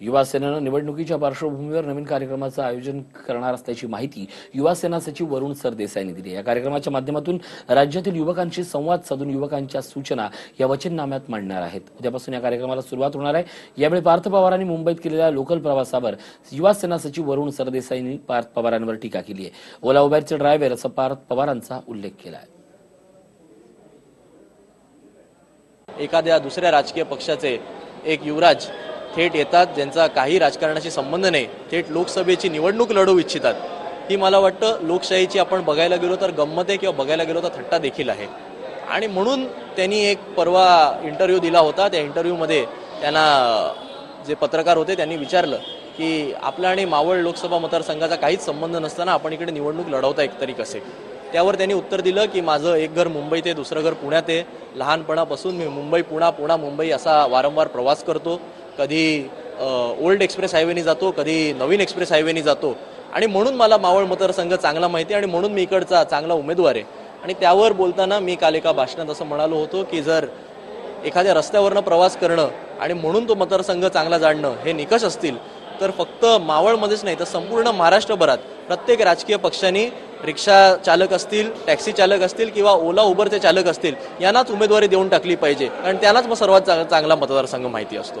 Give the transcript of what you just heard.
युवा सेनेनं निवडणुकीच्या पार्श्वभूमीवर नवीन कार्यक्रमाचं आयोजन करणार असल्याची माहिती युवा सेना सचिव वरुण सरदेसाईनी दिली. या कार्यक्रमाच्या माध्यमातून राज्यातील युवकांशी संवाद साधून युवकांच्या सूचना या वचननाम्यात मांडणार आहेत. उद्यापासून या कार्यक्रमाला सुरुवात होणार आहे. यावेळी पार्थ पवारांनी मुंबईत केलेल्या लोकल प्रवासावर युवा सेना सचिव वरुण सरदेसाईनी पार्थ पवारांवर टीका केली आहे. ओला उबेरचे ड्रायव्हर असं पार्थ पवारांचा उल्लेख केला आहे. एखाद्या दुसऱ्या राजकीय पक्षाचे एक युवराज थेट येतात ज्यांचा काही राजकारणाशी संबंध नाही थेट लोकसभेची निवडणूक लढवू इच्छितात. ही मला वाटतं लोकशाहीची आपण बघायला गेलो तर गंमत आहे किंवा बघायला गेलो तर थट्टा देखील आहे. आणि म्हणून त्यांनी एक परवा इंटरव्ह्यू दिला होता. त्या इंटरव्ह्यूमध्ये त्यांना जे पत्रकार होते त्यांनी विचारलं की आपला आणि मावळ लोकसभा मतदारसंघाचा काहीच संबंध नसताना आपण इकडे निवडणूक लढवता एकतरी कसे? त्यावर त्यांनी उत्तर दिलं की माझं एक घर मुंबईत आहे दुसरं घर पुण्यात आहे. लहानपणापासून मी मुंबई पुणा पुणा मुंबई असा वारंवार प्रवास करतो. कधी ओल्ड एक्सप्रेस हायवेनी जातो कधी नवीन एक्सप्रेस हायवेनी जातो. आणि म्हणून मला मावळ मतदारसंघ चांगला माहिती आहे आणि म्हणून मी इकडचा चांगला उमेदवार आहे. आणि त्यावर बोलताना मी काल एका भाषणात असं म्हणालो होतो की जर एखाद्या रस्त्यावरनं प्रवास करणं आणि म्हणून तो मतदारसंघ चांगला जाणणं हे निकष असतील तर फक्त मावळमध्येच नाही तर संपूर्ण महाराष्ट्रभरात प्रत्येक राजकीय पक्षांनी रिक्षा चालक असतील टॅक्सी चालक असतील किंवा ओला उबरचे चालक असतील यांनाच उमेदवारी देऊन टाकली पाहिजे. कारण त्यांनाच मग सर्वात चांगला मतदारसंघ माहिती असतो.